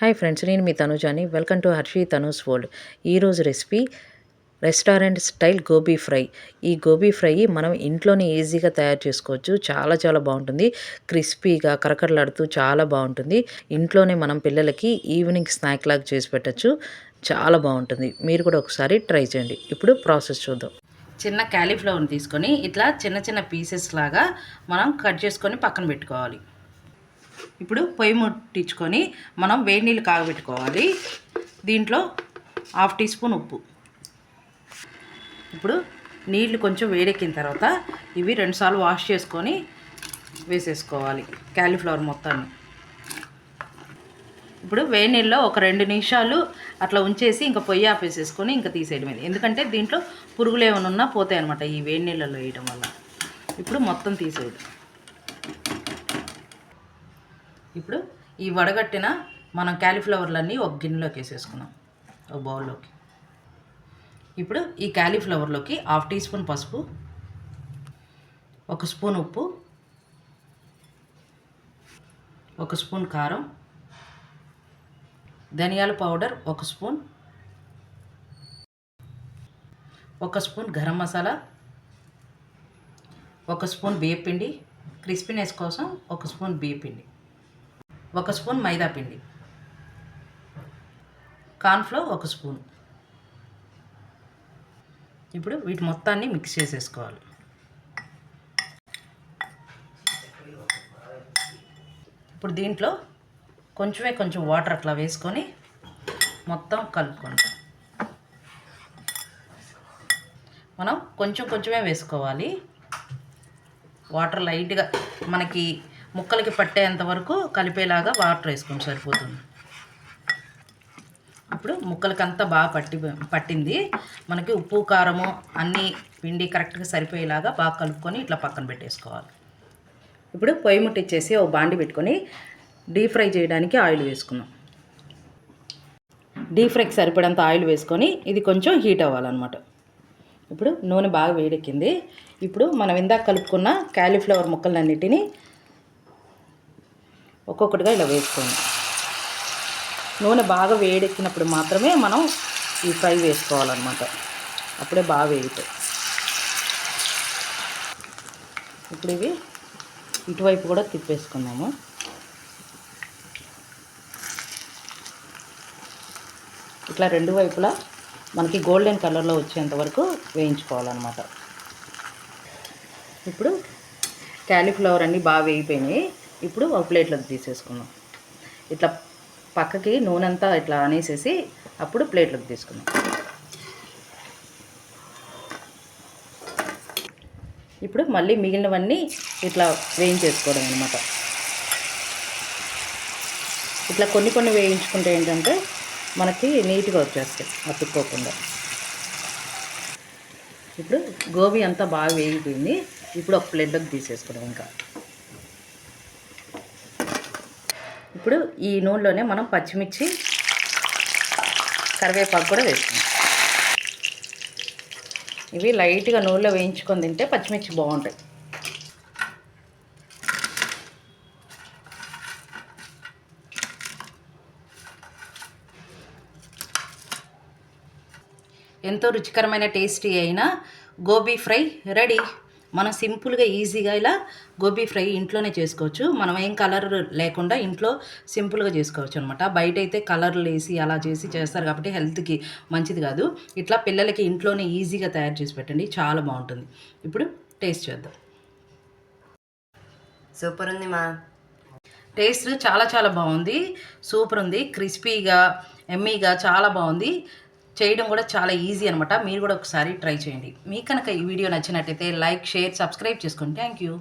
Hi friends నేను మీ తనుజాని. Welcome to Harshi Tanu's world. ఈరోజు recipe restaurant style gobi fry. ఈ గోబీ ఫ్రై మనం ఇంట్లోనే ఈజీగా తయారు చేసుకోవచ్చు. చాలా చాలా బాగుంటుంది. క్రిస్పీగా కరకరలాడుతూ చాలా బాగుంటుంది. ఇంట్లోనే మనం పిల్లలకి ఈవినింగ్ స్నాక్ లాగా చేసి పెట్టచ్చు. చాలా బాగుంటుంది. మీరు కూడా ఒకసారి ట్రై చేయండి. ఇప్పుడు ప్రాసెస్ చూద్దాం. చిన్న క్యాలీఫ్లవర్ని తీసుకొని ఇట్లా చిన్న చిన్న పీసెస్ లాగా మనం కట్ చేసుకొని పక్కన పెట్టుకోవాలి. ఇప్పుడు పొయ్యి ముట్టించుకొని మనం వేడి నీళ్ళు కాగబెట్టుకోవాలి. దీంట్లో హాఫ్ టీ స్పూన్ ఉప్పు. ఇప్పుడు నీళ్ళు కొంచెం వేడెక్కిన తర్వాత ఇవి రెండుసార్లు వాష్ చేసుకొని వేసేసుకోవాలి క్యాలీఫ్లవర్ మొత్తాన్ని. ఇప్పుడు వేడి నీళ్ళలో ఒక రెండు నిమిషాలు అట్లా ఉంచేసి ఇంకా పొయ్యి ఆపేసేసుకొని ఇంకా తీసేయడమే ఎందుకంటే దీంట్లో పురుగులు ఏమైనా ఉన్నా పోతాయి అనమాట ఈ వేడి నీళ్ళలో వేయడం వల్ల. ఇప్పుడు మొత్తం తీసేయడం. ఇప్పుడు ఈ వడగట్టిన మనం క్యాలీఫ్లవర్లన్నీ ఒక గిన్నెలోకి వేసేసుకున్నాం ఒక బౌల్లోకి. ఇప్పుడు ఈ క్యాలీఫ్లవర్లోకి హాఫ్ టీ స్పూన్ పసుపు ఒక స్పూన్ ఉప్పు ఒక స్పూన్ కారం ధనియాల పౌడర్ ఒక స్పూన్ ఒక స్పూన్ గరం మసాలా ఒక స్పూన్ బియ్యపిండి క్రిస్పీనెస్ కోసం ఒక స్పూన్ బియ్యపిండి. ఒక స్పూన్ మైదా పిండి. కార్న్ఫ్లోర్ ఒక స్పూన్. ఇప్పుడు వీటి మొత్తాన్ని మిక్స్ చేసేసుకోవాలి. ఇప్పుడు దీంట్లో కొంచెమే కొంచెం వాటర్ అట్లా వేసుకొని మొత్తం కలుపుకోండి మనం కొంచెం కొంచెమే వేసుకోవాలి. వాటర్ లైట్గా మనకి ముక్కలకి పట్టేంత వరకు కలిపేలాగా వాటర్ వేసుకొని సరిపోతుంది. ఇప్పుడు ముక్కలకి అంతా బాగా పట్టి పట్టింది. మనకి ఉప్పు కారము అన్నీ పిండి కరెక్ట్గా సరిపోయేలాగా బాగా కలుపుకొని ఇట్లా పక్కన పెట్టేసుకోవాలి. ఇప్పుడు పొయ్యి ముట్టించేసి ఒక బాండి పెట్టుకొని డీప్ ఫ్రై చేయడానికి ఆయిల్ వేసుకున్నాం డీప్ ఫ్రైకి సరిపడంత ఆయిల్ వేసుకొని ఇది కొంచెం హీట్ అవ్వాలన్నమాట. ఇప్పుడు నూనె బాగా వేడెక్కింది. ఇప్పుడు మనం ఇందాక కలుపుకున్న క్యాలీఫ్లవర్ ముక్కలన్నిటినీ ఒక్కొక్కటిగా ఇలా వేసుకోండి. నూనె బాగా వేడెక్కినప్పుడు మాత్రమే మనం ఈ ఫ్రై వేసుకోవాలన్నమాట. అప్పుడే బాగా వేగుతాయి. ఇప్పుడు ఇవి ఇటువైపు కూడా తిప్పేసుకున్నాము ఇట్లా రెండు వైపులా మనకి గోల్డెన్ కలర్లో వచ్చేంత వరకు వేయించుకోవాలన్నమాట. ఇప్పుడు క్యాలీఫ్లవర్ అన్నీ బాగా వేగిపోయినాయి. ఇప్పుడు ఒక ప్లేట్లోకి తీసేసుకుందాం ఇట్లా పక్కకి నూనె అంతా ఇట్లా అనేసేసి అప్పుడు ప్లేట్లోకి తీసుకుందాం ఇప్పుడు మళ్ళీ మిగిలినవన్నీ ఇట్లా వేయించేసుకోవడం అనమాట ఇట్లా కొన్ని కొన్ని వేయించుకుంటే ఏంటంటే మనకి నీట్గా వచ్చేస్తాయి అతుక్కోకుండా. ఇప్పుడు గోబీ అంతా బాగా వేగిపోయింది. ఇప్పుడు ఒక ప్లేట్లోకి తీసేసుకోవడం ఇంకా. ఇప్పుడు ఈ నూనెలోనే మనం పచ్చిమిర్చి కరివేపాకు కూడా వేసుకుందాం. ఇవి లైట్గా నూనెలో వేయించుకొని తింటే పచ్చిమిర్చి బాగుంటాయి. ఎంతో రుచికరమైన టేస్టీ అయిన గోబీ ఫ్రై రెడీ. మనం సింపుల్గా ఈజీగా ఇలా గోబీ ఫ్రై ఇంట్లోనే చేసుకోవచ్చు. మనం ఏం కలర్ లేకుండా ఇంట్లో సింపుల్గా చేసుకోవచ్చు అనమాట బయట అయితే కలర్లు వేసి అలా చేసి చేస్తారు కాబట్టి హెల్త్కి మంచిది కాదు. ఇట్లా పిల్లలకి ఇంట్లోనే ఈజీగా తయారు చేసి పెట్టండి. చాలా బాగుంటుంది. ఇప్పుడు టేస్ట్ చేద్దాం. సూపర్ ఉంది మా. టేస్ట్ చాలా చాలా బాగుంది. సూపర్ ఉంది. క్రిస్పీగా ఎమ్మీగా చాలా బాగుంది. చేయడం కూడా చాలా ఈజీ అనమాట మీరు కూడా ఒకసారి ట్రై చేయండి. మీకు కనుక ఈ వీడియో నచ్చినట్టయితే లైక్ షేర్ సబ్స్క్రైబ్ చేసుకోండి థ్యాంక్ యూ